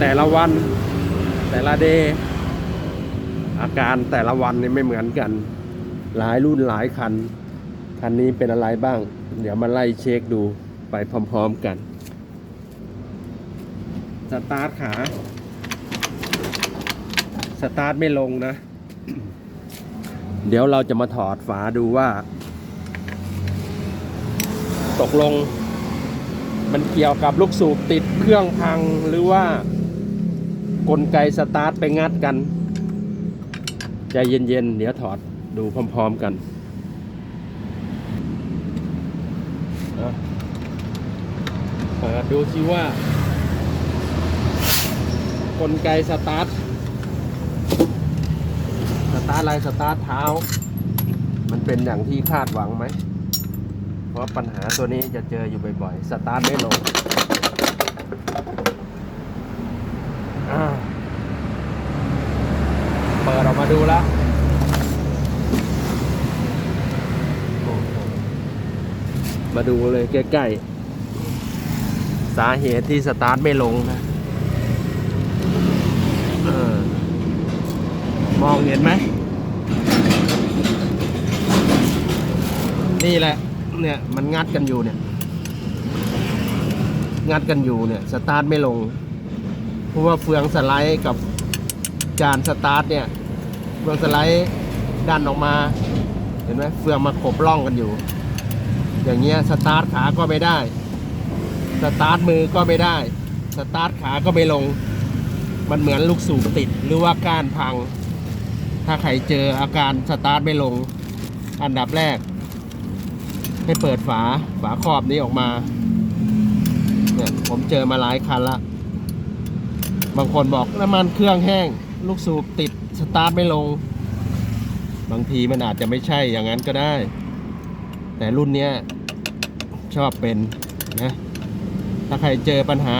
แต่ละวัน แต่ละเดย์อาการแต่ละวันนี่ไม่เหมือนกัน หลายรุ่นหลายคัน คันนี้เป็นอะไรบ้าง เดี๋ยวมาไล่เช็คดูไปพร้อมๆกัน สตาร์ทขา สตาร์ทไม่ลงนะ เดี๋ยวเราจะมาถอดฝาดูว่า ตกลงมันเกี่ยวกับลูกสูบติดเครื่องพังหรือว่า กลไกสตาร์ทไปงัดกัน ใจเย็นๆ เดี๋ยวถอดดูพร้อมๆกันอะเปิดดูซิว่า กลไกสตาร์ท สตาร์ทอะไรสตาร์ทเท้า มันเป็นอย่างที่คาดหวังไหม เพราะปัญหาตัวนี้จะเจออยู่บ่อยๆ สตาร์ทไม่ลงอ่า เปิดออกมาดูแล้วมาดูเลยใกล้ๆ สาเหตุที่สตาร์ทไม่ลงนะออมองเห็นไหม นี่แหละ เนี่ย มันงัดกันอยู่เนี่ย งัดกันอยู่เนี่ย สตาร์ทไม่ลง เพราะว่าเฟืองสไลด์กับจานสตาร์ทเนี่ยเฟืองสไลด์ดันออกมา เห็นไหมเฟืองมาขบล่องกันอยู่ อย่างเงี้ยสตาร์ทขาก็ไม่ได้ สตาร์ทมือก็ไม่ได้ สตาร์ทขาก็ไม่ลง มันเหมือนลูกสูบติดหรือว่าก้านพัง ถ้าใครเจออาการสตาร์ทไม่ลง อันดับแรก ให้เปิดฝาฝาครอบนี้ออกมาเนี่ยผมเจอมาหลายคันละ บางคนบอกน้ำมันเครื่องแห้ง ลูกสูบติดสตาร์ทไม่ลง บางทีมันอาจจะไม่ใช่อย่างนั้นก็ได้ แต่รุ่นเนี้ยชอบเป็นนะถ้าใครเจอปัญหา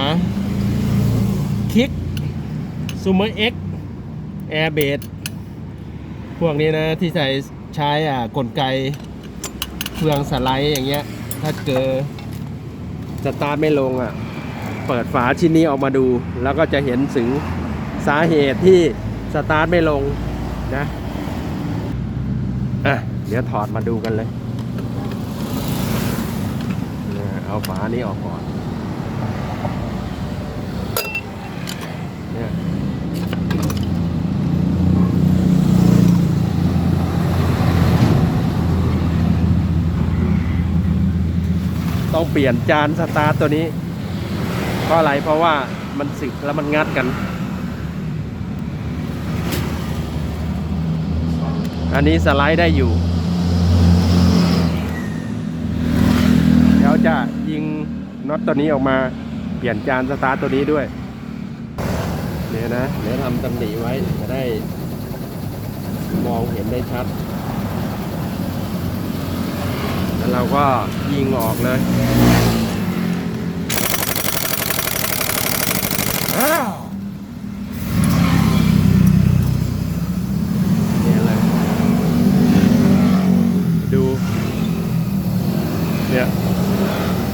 คิกซูเมอร์เอ็กแอร์เบดพวกนี้นะที่ใช้ใช้อ่ากลไกเฟืองสไลด์อย่างเงี้ย ถ้าเจอสตาร์ทไม่ลงอะ เปิดฝาชิ้นนี้ออกมาดู แล้วก็จะเห็นถึงสาเหตุที่สตาร์ทไม่ลงนะอะเดี๋ยวถอดมาดูกันเลย เอาฝานี้ออกก่อนเนี่ยต้องเปลี่ยนจานสตาร์ทตัวนี้ เพราะอะไรเพราะว่ามันสึกแล้วมันงัดกัน อันนี้สไลด์ได้อยู่ เดี๋ยวจะยิงน็อตตัวนี้ออกมาเปลี่ยนจานสตาร์ทตัวนี้ด้วยเนี่ยนะเดี๋ยวทำตำหนิไว้จะได้มองเห็นได้ชัด แล้วเราก็ยิงออกเลยอ้าวเนี่ยเลย ดู เนี่ย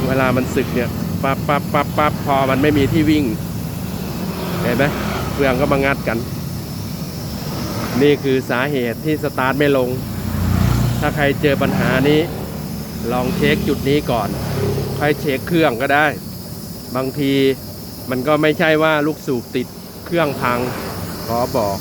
เวลา มันสึกเนี่ยปั๊บปั๊บปั๊บปั๊บพอมันไม่มีที่วิ่ง เห็นไหมเฟืองก็มางัดกัน นี่คือสาเหตุที่สตาร์ทไม่ลง ถ้าใครเจอปัญหานี้ ลองเช็คจุดนี้ก่อน ค่อยเช็คเครื่องก็ได้ บางทีมันก็ไม่ใช่ว่าลูกสูบติดเครื่องพังขอบอก